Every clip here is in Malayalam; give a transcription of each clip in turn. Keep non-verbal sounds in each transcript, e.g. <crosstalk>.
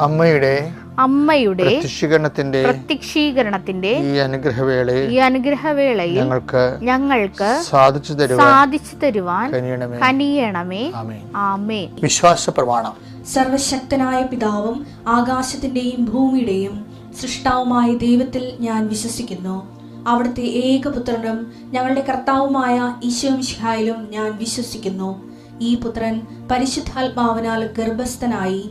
അമ്മയുടെ അമ്മയുടെ പ്രത്യക്ഷീകരണത്തിന്റെ പ്രത്യക്ഷീകരണത്തിന്റെ ഈ അനുഗ്രഹവേളയിൽ ഈ അനുഗ്രഹവേളയിൽ ഞങ്ങൾക്ക് ഞങ്ങൾക്ക് സാധിച്ചു തരുവാൻ സാധിച്ചു തരുവാൻ കനിയണമേ. ആമേ വിശ്വാസ പ്രമാണം. സർവശക്തനായ പിതാവും ആകാശത്തിന്റെയും ഭൂമിയുടെയും സൃഷ്ടാവുമായ ദൈവത്തിൽ ഞാൻ വിശ്വസിക്കുന്നു. അവിടുത്തെ ഏകപുത്രനും ഞങ്ങളുടെ കർത്താവുമായ ഈശോമിഷിഹായിലും ഞാൻ വിശ്വസിക്കുന്നു. ഈ പുത്രൻ പരിശുദ്ധാത്മാവിനാൽ ഗർഭസ്ഥനായി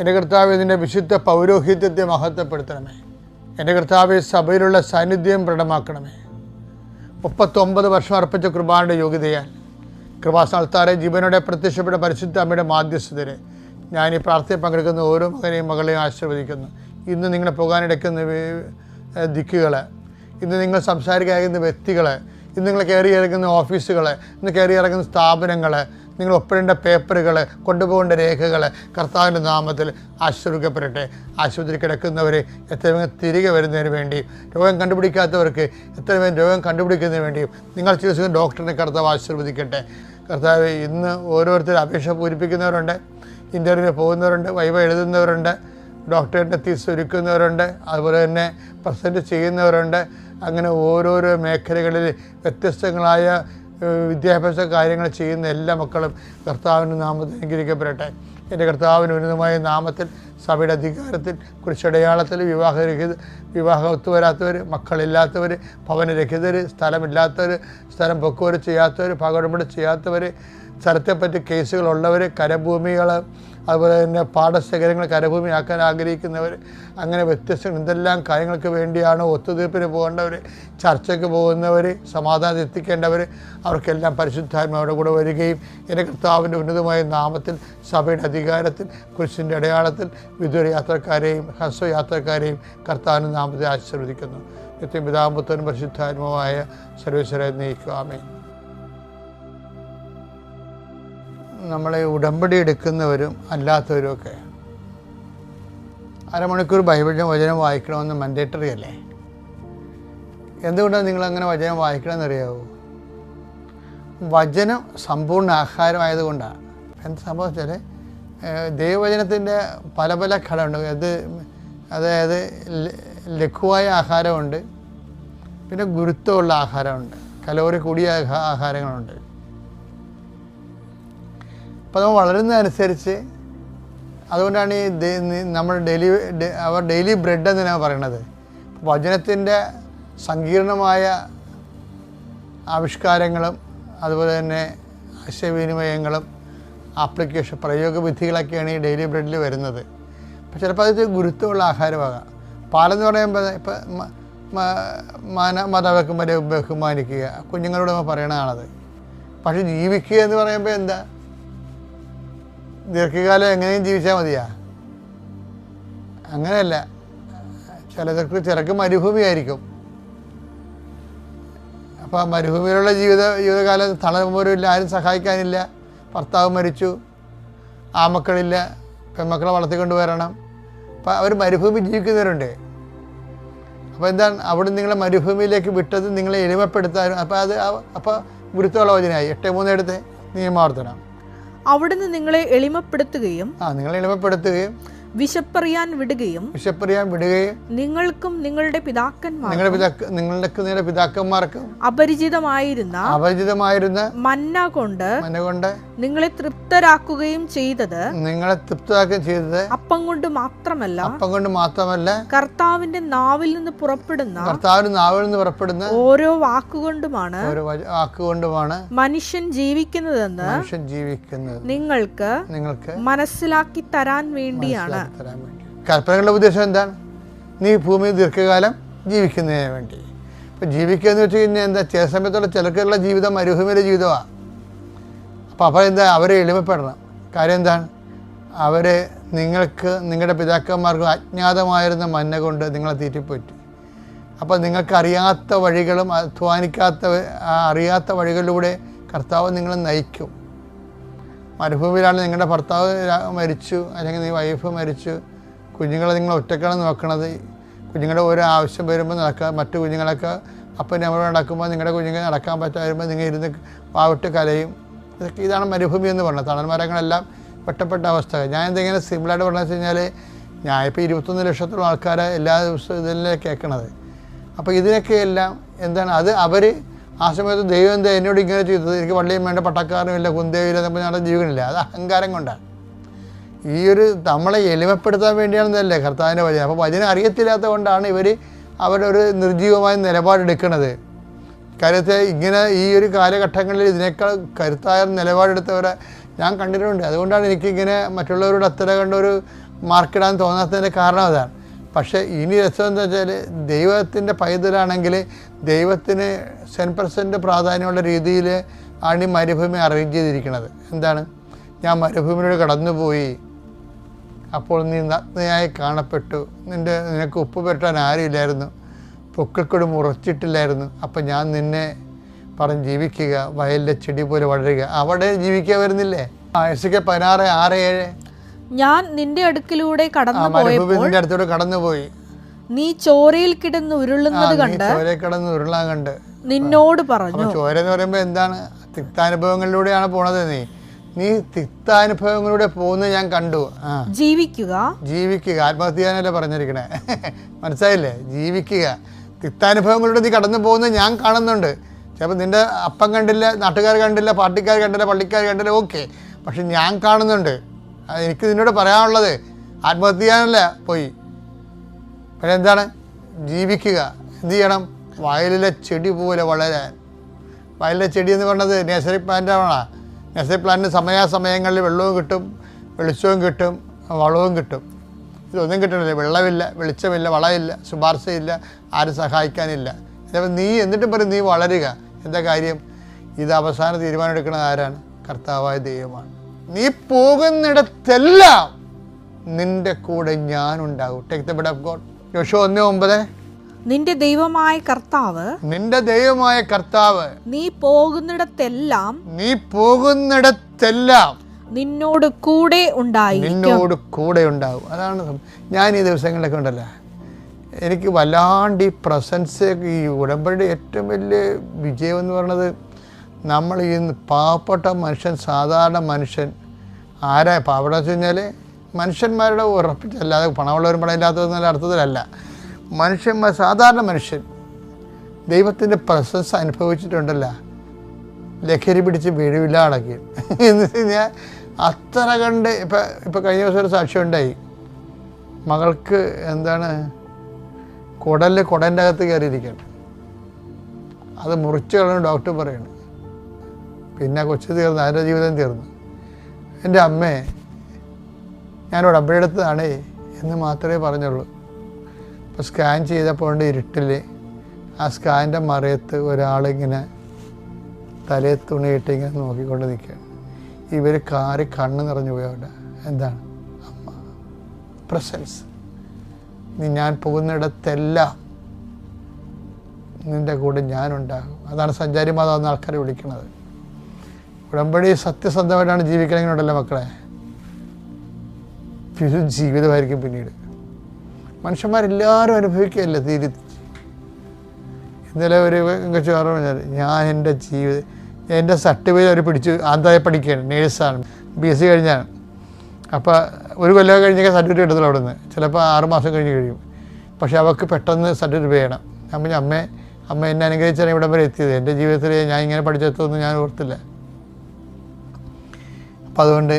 എന്റെ കർത്താവ് ഇതിന്റെ വിശുദ്ധ പൗരോഹിത്യത്തെ മഹത്വപ്പെടുത്തണമേ. എന്റെ കർത്താവ് സഭയിലുള്ള സാന്നിധ്യം പ്രകടമാക്കണമേ. മുപ്പത്തൊമ്പത് വർഷം അർപ്പിച്ച കൃപാന്റെ യോഗ്യതയാൽ കൃപാസ്ഥാനത്താറെ ജീവനോടെ പ്രത്യക്ഷപ്പെട്ട പരിശുദ്ധ അമ്മയുടെ മാധ്യസ്ഥതരെ ഞാൻ ഈ പ്രാർത്ഥന പങ്കെടുക്കുന്ന ഓരോ മകനെയും മകളെയും ആശീർവദിക്കുന്നു. ഇന്ന് നിങ്ങളെ പോകാനിടയ്ക്കുന്ന ദിക്കുകൾ ഇന്ന് നിങ്ങൾ സംസാരിക്കാൻ വ്യക്തികൾ ഇന്ന് നിങ്ങൾ കയറി ഇറങ്ങുന്ന ഓഫീസുകൾ ഇന്ന് കയറി ഇറങ്ങുന്ന സ്ഥാപനങ്ങൾ നിങ്ങൾ ഒപ്പിടേണ്ട പേപ്പറുകൾ കൊണ്ടുപോകേണ്ട രേഖകൾ കർത്താവിന്റെ നാമത്തിൽ ആശ്രയിക്കപ്പെടട്ടെ ആശുപത്രി കിടക്കുന്നവരെ എത്രയും തിരികെ വരുന്നതിന് വേണ്ടിയും രോഗം കണ്ടുപിടിക്കാത്തവർക്ക് എത്രയും രോഗം കണ്ടുപിടിക്കുന്നതിന് വേണ്ടിയും നിങ്ങൾ ചികിത്സിക്കുന്ന ഡോക്ടറിനെ കർത്താവ് ആശീർവദിക്കട്ടെ. കർത്താവ് ഇന്ന് ഓരോരുത്തർ അപേക്ഷ പൂരിപ്പിക്കുന്നവരുണ്ട് ഇന്റർവ്യൂ പോകുന്നവരുണ്ട് വൈവ എഴുതുന്നവരുണ്ട് ഡോക്ടറിന്റെ തീസ് ഒരുക്കുന്നവരുണ്ട് അതുപോലെ തന്നെ പ്രസന്റ് ചെയ്യുന്നവരുണ്ട്. അങ്ങനെ ഓരോരോ മേഖലകളിൽ വ്യത്യസ്തങ്ങളായ വിദ്യാഭ്യാസ കാര്യങ്ങൾ ചെയ്യുന്ന എല്ലാ മക്കളും കർത്താവിന്റെ നാമത്തിൽ അനുഗ്രഹിക്കപ്പെടട്ടെ. എന്റെ കർത്താവിന് ഉന്നതമായ നാമത്തിൽ സഭയുടെ അധികാരത്തിൽ കുറിച്ചടയാളത്തിൽ വിവാഹരഹിത വിവാഹം ഒത്തുവരാത്തവർ മക്കളില്ലാത്തവർ ഭവനരഹിതർ സ്ഥലമില്ലാത്തവർ സ്ഥലം പൊക്കുവർ ചെയ്യാത്തവർ പകടുമ്പോൾ ചെയ്യാത്തവർ സ്ഥലത്തെപ്പറ്റി കേസുകളുള്ളവർ കരഭൂമികൾ അതുപോലെ തന്നെ പാടശേഖരങ്ങൾ കരഭൂമിയാക്കാൻ ആഗ്രഹിക്കുന്നവർ അങ്ങനെ വ്യത്യസ്ത എന്തെല്ലാം കാര്യങ്ങൾക്ക് വേണ്ടിയാണ് ഒത്തുതീർപ്പിന് പോകേണ്ടവർ ചർച്ചയ്ക്ക് പോകുന്നവർ സമാധാനം എത്തിക്കേണ്ടവർ അവർക്കെല്ലാം പരിശുദ്ധാത്മാവിടെ കൂടെ വരികയും എന്റെ കർത്താവിന്റെ ഉന്നതമായ നാമത്തിൽ സഭയുടെ അധികാരത്തിൽ കുരിശിന്റെ അടയാളത്തിൽ വിദൂര യാത്രക്കാരെയും ഹ്രസ്വ യാത്രക്കാരെയും കർത്താവിന്റെ നാമത്തെ ആശീർവദിക്കുന്നു. നിത്യം പിതാമ്പുത്തനും പരിശുദ്ധാത്മാവായ സർവേശ്വരെ നയിക്കുവാമേ നമ്മളെ ഉടമ്പടി എടുക്കുന്നവരും അല്ലാത്തവരും ഒക്കെ. അരമണിക്കൂർ ബൈബിളിന്റെ വചനം വായിക്കണമെന്ന് മൻഡേറ്ററി അല്ലേ? എന്തുകൊണ്ടാണ് നിങ്ങളങ്ങനെ വചനം വായിക്കണമെന്നറിയാവൂ? വചനം സമ്പൂർണ ആഹാരമായതുകൊണ്ടാണ്. എന്ത് സംഭവിച്ചാൽ വെച്ചാൽ ദൈവവചനത്തിന്റെ പല പല ഘടകമുണ്ട് അത് അതായത് ലഘുവായ ആഹാരമുണ്ട്. പിന്നെ ഗുരുത്വമുള്ള ആഹാരമുണ്ട്. കലോറി കൂടിയ ആഹാരങ്ങളുണ്ട്. അപ്പോൾ നമ്മൾ വളരുന്നതനുസരിച്ച് അതുകൊണ്ടാണ് ഈ നമ്മൾ ഡെയിലി അവർ ഡെയിലി ബ്രെഡ് എന്നാണ് പറയണത്. വചനത്തിന്റെ സങ്കീർണമായ ആവിഷ്കാരങ്ങളും അതുപോലെ തന്നെ ആശയവിനിമയങ്ങളും ആപ്ലിക്കേഷൻ പ്രയോഗവിധികളൊക്കെയാണ് ഈ ഡെയിലി ബ്രെഡിൽ വരുന്നത്. അപ്പോൾ ചിലപ്പോൾ അത് ഗുരുത്വമുള്ള ആഹാരമാകാം. പാലെന്ന് പറയുമ്പോൾ ഇപ്പം മാന മാതാപിതാക്കന്മാരെ ബഹുമാനിക്കുക കുഞ്ഞുങ്ങളോട് നമ്മൾ പറയണതാണത് പക്ഷേ ജീവിക്കുക എന്ന് പറയുമ്പോൾ എന്താ? ദീർഘകാലം എങ്ങനെയും ജീവിച്ചാൽ മതിയാ. അങ്ങനെയല്ല. ചിലർക്ക് ചിലർക്ക് മരുഭൂമിയായിരിക്കും. അപ്പോൾ മരുഭൂമിയിലുള്ള ജീവിത ജീവിതകാലം തളരുമ്പോരില്ല ആരും സഹായിക്കാനില്ല. ഭർത്താവ് മരിച്ചു. ആ മക്കളില്ല പെൺമക്കളെ വളർത്തിക്കൊണ്ട് വരണം. അപ്പോൾ അവർ മരുഭൂമി ജീവിക്കുന്നവരുണ്ട്. അപ്പോൾ എന്താണ്? അവിടെ നിങ്ങളെ മരുഭൂമിയിലേക്ക് വിട്ടത് നിങ്ങളെ എളിമപ്പെടുത്താനും അപ്പോൾ അത് അപ്പോൾ ഗുരുത്വമുള്ള വചനമായി. എട്ട് മൂന്ന് എടുത്ത് നിയമാവർത്തനം. അവിടുന്ന് നിങ്ങളെ എളിമപ്പെടുത്തുകയും ആ നിങ്ങളെ എളിമപ്പെടുത്തുകയും വിശപ്പറിയാൻ വിടുകയും വിശപ്പറിയാൻ വിടുകയും നിങ്ങൾക്കും നിങ്ങളുടെ പിതാക്കന്മാർ നിങ്ങളുടെ പിതാക്ക നിങ്ങളുടെ നിങ്ങളുടെ പിതാക്കന്മാർക്കും അപരിചിതമായിരുന്ന അപരിചിതമായിരുന്ന മന്ന കൊണ്ട് മന്ന കൊണ്ട് നിങ്ങളെ തൃപ്തരാക്കുകയും ചെയ്തത് നിങ്ങളെ തൃപ്തരാക്കുകയും ചെയ്തത് അപ്പം കൊണ്ട് മാത്രമല്ല അപ്പം കൊണ്ട് മാത്രമല്ല കർത്താവിന്റെ നാവിൽ നിന്ന് പുറപ്പെടുന്ന കർത്താവിന്റെ നാവിൽ നിന്ന് പുറപ്പെടുന്ന ഓരോ വാക്കുകൊണ്ടുമാണ് ഓരോ വാക്കുകൊണ്ടുമാണ് മനുഷ്യൻ ജീവിക്കുന്നതെന്ന് മനുഷ്യൻ ജീവിക്കുന്നത്. നിങ്ങൾക്ക് നിങ്ങൾക്ക് മനസ്സിലാക്കി തരാൻ വേണ്ടിയാണ് കൽപ്പനകളുടെ ഉദ്ദേശം എന്താണ്? നീ ഭൂമിയിൽ ദീർഘകാലം ജീവിക്കുന്നതിന് വേണ്ടി. ഇപ്പം ജീവിക്കുക എന്ന് വെച്ച് കഴിഞ്ഞാൽ എന്താ? ചില സമയത്തുള്ള ചിലക്കുള്ള ജീവിതം മരുഭൂമിയിലെ ജീവിതമാണ് അപ്പോൾ അപ്പോൾ എന്താ? അവരെ എളിമപ്പെടണം. കാര്യം എന്താണ്? അവരെ നിങ്ങൾക്ക് നിങ്ങളുടെ പിതാക്കന്മാർക്ക് അജ്ഞാതമായിരുന്ന മന്ന കൊണ്ട് നിങ്ങളെ തീറ്റിപ്പോറ്റി. അപ്പോൾ നിങ്ങൾക്കറിയാത്ത വഴികളും അധ്വാനിക്കാത്ത അറിയാത്ത വഴികളിലൂടെ കർത്താവ് നിങ്ങളെ നയിക്കും. മരുഭൂമിയിലാണ് നിങ്ങളുടെ ഭർത്താവ് മരിച്ചു അല്ലെങ്കിൽ നീ വൈഫ് മരിച്ചു. കുഞ്ഞുങ്ങളെ നിങ്ങൾ ഒറ്റക്കാണ് നോക്കണത്. കുഞ്ഞുങ്ങളുടെ ഓരോ ആവശ്യം വരുമ്പോൾ നടക്കുക മറ്റു കുഞ്ഞുങ്ങളൊക്കെ അപ്പം നമ്മൾ നടക്കുമ്പോൾ നിങ്ങളുടെ കുഞ്ഞുങ്ങൾ നടക്കാൻ പറ്റാതെ വരുമ്പോൾ നിങ്ങൾ ഇരുന്ന് വാവിട്ട് കലയും ഇതൊക്കെ ഇതാണ് മരുഭൂമി എന്ന് പറഞ്ഞത്. തണൽ മരങ്ങളെല്ലാം വെട്ടപ്പെട്ട അവസ്ഥ. ഞാൻ എന്തെങ്കിലും സിമ്പിളായിട്ട് പറഞ്ഞു വെച്ച് കഴിഞ്ഞാൽ ഞാൻ ഇപ്പോൾ ഇരുപത്തൊന്ന് ലക്ഷത്തോളം ആൾക്കാരെ എല്ലാ ദിവസവും ഇതിലെ കേൾക്കണത്. അപ്പോൾ ഇതിനൊക്കെ എല്ലാം എന്താണ്? അത് അവർ ആ സമയത്ത് ദൈവം എന്താ എന്നോട് ഇങ്ങനെ ചെയ്തത്? എനിക്ക് വള്ളിയും വേണ്ട പട്ടക്കാരനും ഇല്ല കുന്തേവില്ല നമ്മൾ ഞങ്ങളുടെ ജീവനില്ല അത് അഹങ്കാരം കൊണ്ടാണ്. ഈ ഒരു നമ്മളെ എളിമപ്പെടുത്താൻ വേണ്ടിയാണെന്നല്ലേ കർത്താവിന്റെ വചനം. അപ്പോൾ വചനം അറിയത്തില്ലാത്തത് കൊണ്ടാണ് ഇവർ അവരുടെ ഒരു നിർജീവമായ നിലപാടെടുക്കുന്നത് കാര്യത്തെ ഇങ്ങനെ ഈ ഒരു കാലഘട്ടങ്ങളിൽ ഇതിനേക്കാൾ കരുത്തായ നിലപാടെടുത്തവരെ ഞാൻ കണ്ടിട്ടുണ്ട്. അതുകൊണ്ടാണ് എനിക്കിങ്ങനെ മറ്റുള്ളവരോട് അത്ര കണ്ടൊരു മാർക്കിടാൻ തോന്നാത്തതിന്റെ കാരണം അതാണ്. പക്ഷേ ഇനി രസം എന്താ വെച്ചാൽ ദൈവത്തിന്റെ പൈതലാണെങ്കിൽ ദൈവത്തിന് സെൻ പ്രാധാന്യമുള്ള രീതിയിൽ ആണ് ഈ മരുഭൂമി അറേഞ്ച് ചെയ്തിരിക്കുന്നത്. എന്താണ്? ഞാൻ മരുഭൂമിയിലൂടെ കടന്നുപോയി. അപ്പോൾ നീ നഗ്നയായി കാണപ്പെട്ടു. നിന്റെ നിനക്ക് ഉപ്പ് പെട്ടാൻ ആരുമില്ലായിരുന്നു. പൊക്കിൾക്കൊടി മുറച്ചിട്ടില്ലായിരുന്നു അപ്പം ഞാൻ നിന്നെ പറഞ്ഞ് ജീവിക്കുക. വയലിലെ ചെടി പോലെ വളരുക. അവിടെ ജീവിക്കാൻ വരുന്നില്ലേ? ആ എസ് കെ പതിനാറ് ആറ് ഏഴ്. ഞാൻ നിന്റെ അടുക്കിലൂടെ കടന്നു പോയപ്പോൾ കടന്നുപോയി. നീ ചോരയിൽ കിടന്ന് ഉരുളുന്നത് കണ്ട് കിടന്ന് ഉരുളാൻ കണ്ട്. നിന്നോട് പറഞ്ഞു. ചോര എന്ന് പറയുമ്പോൾ എന്താണ്? തിക്താനുഭവങ്ങളിലൂടെയാണ് പോണത് നീ. നീ തിക്താനുഭവങ്ങളിലൂടെ പോകുന്നത് ഞാൻ കണ്ടു. ജീവിക്കുക. ജീവിക്കുക. ആത്മഹത്യ പറഞ്ഞിരിക്കണേ. <laughs> മനസ്സിലായില്ലേ? ജീവിക്കുക. തിക്താനുഭവങ്ങളിലൂടെ നീ കടന്നു പോകുന്നത് ഞാൻ കാണുന്നുണ്ട്. ചിലപ്പോൾ നിന്റെ അപ്പം കണ്ടില്ല നാട്ടുകാർ കണ്ടില്ല പാർട്ടിക്കാർ കണ്ടില്ല പള്ളിക്കാർ കണ്ടില്ല ഓക്കെ. പക്ഷെ ഞാൻ കാണുന്നുണ്ട്. എനിക്ക് നിന്നോട് പറയാനുള്ളത് ആത്മഹത്യ ചെയ്യാനല്ല പോയി. പക്ഷെ എന്താണ്? ജീവിക്കുക. എന്ത് ചെയ്യണം? വയലിലെ ചെടി പോലെ വളരാൻ. വയലിലെ ചെടി എന്ന് പറഞ്ഞത് നഴ്സറി പ്ലാന്റാണ് നഴ്സറി പ്ലാന്റിന് സമയാസമയങ്ങളിൽ വെള്ളവും കിട്ടും വെളിച്ചവും കിട്ടും വളവും കിട്ടും. ഇതൊന്നും കിട്ടണില്ല. വെള്ളമില്ല വെളിച്ചമില്ല വളമില്ല ശുപാർശയില്ല ആരും സഹായിക്കാനില്ല. അതേപോലെ നീ എന്നിട്ടും പറയും നീ വളരുക. എന്താ കാര്യം? ഇത് അവസാന തീരുമാനം എടുക്കുന്നത് ആരാണ്? കർത്താവായ ദൈവമാണ്. നീ പോകുന്നിടത്തെല്ലാം നിന്റെ കൂടെ ഞാനുണ്ടാകും. Take the bid of God യോശോ ഒന്ന് ഒമ്പത്. നിന്റെ ദൈവമായ കർത്താവ് നിന്റെ ദൈവമായ കർത്താവ് നീ പോകുന്നിടത്തെല്ലാം നീ പോകുന്നിടത്തെല്ലാം നിന്നോട് കൂടെ ഉണ്ടായി നിന്നോട് കൂടെ ഉണ്ടാവും അതാണ് ഞാൻ ഈ ദിവസങ്ങളിലൊക്കെ ഉണ്ടല്ലോ. എനിക്ക് വല്ലാണ്ട് ഈ പ്രസൻസ് ഈ ഉടമ്പടിയുടെ ഏറ്റവും വലിയ വിജയം എന്ന് പറയുന്നത് നമ്മൾ ഈ പാവപ്പെട്ട മനുഷ്യൻ സാധാരണ മനുഷ്യൻ ആരാ പാവപ്പെട്ട വെച്ച് കഴിഞ്ഞാൽ മനുഷ്യന്മാരുടെ ഉറപ്പിച്ചല്ലാതെ പണമുള്ളവരും പണമില്ലാത്തതെന്നുള്ള അർത്ഥത്തിലല്ല. മനുഷ്യന്മാർ സാധാരണ മനുഷ്യൻ ദൈവത്തിന്റെ പ്രസൻസ് അനുഭവിച്ചിട്ടുണ്ടല്ല. ലഹരി പിടിച്ച് വീഴുവില്ല അടക്കി. എന്ന് വെച്ച് കഴിഞ്ഞാൽ അത്ര കണ്ട് ഇപ്പം ഇപ്പം കഴിഞ്ഞ ദിവസം ഒരു സാക്ഷ്യം ഉണ്ടായി. മകൾക്ക് എന്താണ്? കുടലിൽ കുടന്റെ അകത്ത് കയറിയിരിക്കണം അത് മുറിച്ച് കളഞ്ഞ് ഡോക്ടർ പറയണം. പിന്നെ കൊച്ചു തീർന്നു അതിന്റെ ജീവിതം തീർന്നു. എന്റെ അമ്മേ ഞാൻ ഉടമ്പടിയെടുത്തതാണേ എന്ന് മാത്രമേ പറഞ്ഞുള്ളൂ. അപ്പോൾ സ്കാൻ ചെയ്തപ്പോൾ ഇരുട്ടിൽ ആ സ്കാനിന്റെ മറയത്ത് ഒരാളിങ്ങനെ തലയിൽ തുണിയിട്ട് ഇങ്ങനെ നോക്കിക്കൊണ്ട് നിൽക്കുകയാണ്. ഇവർ കാറി കണ്ണ് നിറഞ്ഞു പോയി അവിടെ. എന്താണ്? അമ്മ. പ്രസൻസ് നീ ഞാൻ പോകുന്നിടത്തെല്ലാം നിന്റെ കൂടെ ഞാനുണ്ടാകും. അതാണ് സഞ്ചാരി മാതാവ് ആൾക്കാരെ വിളിക്കുന്നത്. ഉടമ്പടി സത്യസന്ധമായിട്ടാണ് ജീവിക്കണമെങ്കിലുണ്ടല്ലോ മക്കളെ. ഒരു ജീവിതമായിരിക്കും പിന്നീട്. മനുഷ്യന്മാരെല്ലാവരും അനുഭവിക്കുകയല്ലേ തീരു? ഇന്നലെ ഒരു കൊച്ചു പറഞ്ഞാൽ ഞാൻ എന്റെ ജീവിതം എന്റെ സർട്ടിഫിക്കറ്റ് അവർ പിടിച്ച് ആന്തായ പഠിക്കുകയാണ് നേഴ്സാണ് ബി എസ് സി കഴിഞ്ഞാണ്. അപ്പോൾ ഒരു കൊല്ലം കഴിഞ്ഞൊക്കെ സർട്ടിഫിക്കറ്റ് എടുത്തുള്ളൂ അവിടെ നിന്ന് ചിലപ്പോൾ ആറുമാസം കഴിഞ്ഞ് കഴിയും. പക്ഷേ അവൾക്ക് പെട്ടെന്ന് സർട്ടിഫിക്കറ്റ് വേണം ഞാൻ അമ്മ അമ്മേ അമ്മ എന്നെ അനുഗ്രഹിച്ചാണ് ഇവിടം വരെ എത്തിയത്. എന്റെ ജീവിതത്തിൽ ഞാൻ ഇങ്ങനെ പഠിച്ചെത്തുമെന്ന് ഞാൻ ഓർത്തില്ല. അപ്പം അതുകൊണ്ട്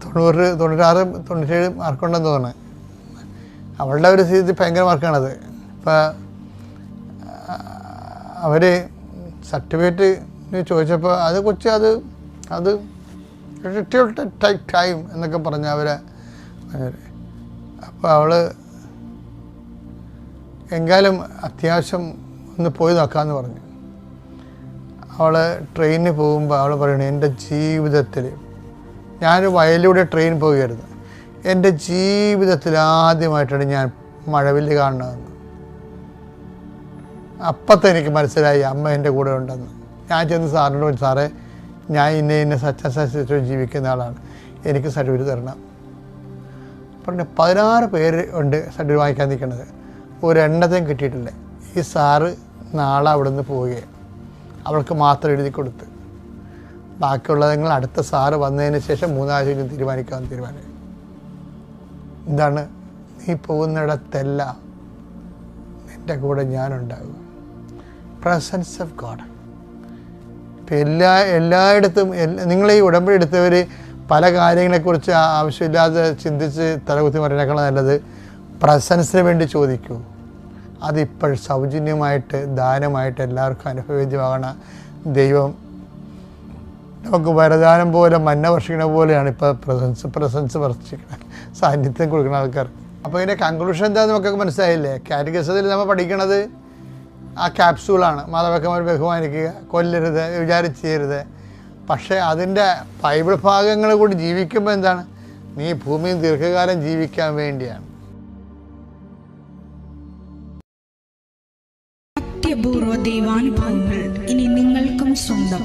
തൊണ്ണൂറ് തൊണ്ണൂറ്റാറ് തൊണ്ണൂറ്റേഴ് മാർക്കുണ്ടെന്ന് തോന്നുന്നു. അവളുടെ ഒരു സ്ഥിതി ഭയങ്കര മാർക്കാണത്. അപ്പോൾ അവർ സർട്ടിഫിക്കറ്റ് ചോദിച്ചപ്പോൾ അത് കൊച്ചു അത് അത് ടൈം ടൈം എന്നൊക്കെ പറഞ്ഞ അവരെ അപ്പോൾ അവൾ എങ്കാലും അത്യാവശ്യം ഒന്ന് പോയി നോക്കാമെന്ന് പറഞ്ഞു. അവൾ ട്രെയിനിന് പോകുമ്പോൾ അവൾ പറയണേ എന്റെ ജീവിതത്തിൽ ഞാനൊരു വയലിലൂടെ ട്രെയിൻ പോവുകയായിരുന്നു. എന്റെ ജീവിതത്തിൽ ആദ്യമായിട്ടാണ് ഞാൻ മഴവില്ല് കാണുന്നതെന്ന്. അപ്പത്തെ എനിക്ക് മനസ്സിലായി അമ്മ എന്റെ കൂടെ ഉണ്ടെന്ന്. ഞാൻ ചെന്ന് സാറിനോട് സാറേ ഞാൻ ഇന്ന ഇന്ന സത്യസത്യത്തിൽ ജീവിക്കുന്ന ആളാണ്. എനിക്ക് സർട്ടിഫിക്കറ്റ് തരണം. പറഞ്ഞു പതിനാറ് പേര് ഉണ്ട് സർട്ടിഫിക്കറ്റ് വാങ്ങിക്കാൻ നിൽക്കുന്നത്. ഒരെണ്ണത്തെയും കിട്ടിയിട്ടില്ല. ഈ സാറ് നാളെ അവിടെ നിന്ന് പോവുകയാണ്. അവൾക്ക് മാത്രം എഴുതി കൊടുത്ത്. ബാക്കിയുള്ളത് നിങ്ങൾ അടുത്ത സാറ് വന്നതിന് ശേഷം മൂന്നാഴ്ച കഴിഞ്ഞ് തീരുമാനിക്കാമെന്ന് തീരുമാനം എന്താണ്? നീ പോകുന്നിടത്തെല്ലാം നിന്റെ കൂടെ ഞാനുണ്ടാകും പ്രസൻസ് ഓഫ് ഗോഡ് ഇപ്പം എല്ലാ എല്ലായിടത്തും നിങ്ങൾ ഈ ഉടമ്പടി എടുത്തവർ പല കാര്യങ്ങളെക്കുറിച്ച് ആവശ്യമില്ലാതെ ചിന്തിച്ച് തലകുത്തി മറിയാക്കണം നല്ലത് പ്രസൻസിന് വേണ്ടി ചോദിക്കൂ. അതിപ്പോൾ സൗജന്യമായിട്ട് ദാനമായിട്ട് എല്ലാവർക്കും അനുഭവേദ്യമാകണ ദൈവം നമുക്ക് വരദാനം പോലെ മന്ന വർഷിക്കണ പോലെയാണ് ഇപ്പോൾ പ്രസൻസ് പ്രസൻസ് വർഷിക്കണ സാന്നിധ്യം കൊടുക്കുന്ന ആൾക്കാർ. അപ്പോൾ ഇതിന്റെ കൺക്ലൂഷൻ എന്താന്ന് നമുക്കൊക്കെ മനസ്സിലായില്ലേ? കാറ്റഗസതിൽ നമ്മൾ പഠിക്കണത് ആ ക്യാപ്സൂളാണ് മാതാപിതാക്കന്മാർ ബഹുമാനിക്കുക കൊല്ലരുത് വിചാരിച്ച് ചെയ്യരുത്. പക്ഷേ അതിന്റെ ബൈബിൾ ഭാഗങ്ങൾ കൂടി ജീവിക്കുമ്പോൾ എന്താണ്? നീ ഭൂമിയിൽ ദീർഘകാലം ജീവിക്കാൻ വേണ്ടിയാണ്. അത്യപൂർവ ദൈവാനുഭവങ്ങൾ ഇനി നിങ്ങൾക്കും സ്വന്തം.